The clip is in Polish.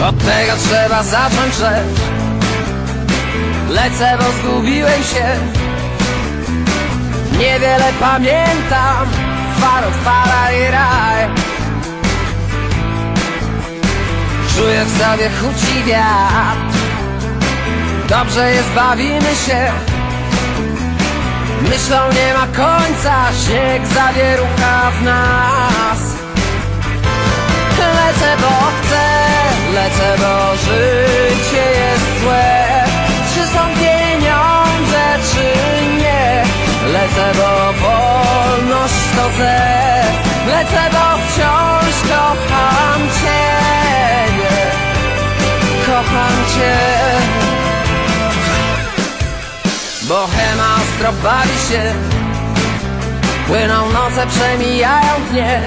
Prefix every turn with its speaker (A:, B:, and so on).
A: czego trzeba zacząć rzecz Lecę, bo zgubiłem się. Niewiele pamiętam Faro, fala i raj. Czuję w sobie huci wiatr. Dobrze jest, bawimy się. Myślą nie ma końca Śnieg zawierucha w nas życie jest złe. Czy są pieniądze, czy nie? Lecę, bo wolność to ze. Lecę, bo wciąż kocham Ciebie Kocham Cię. Bohema ostro bawi się. Płyną noce, przemijają dnie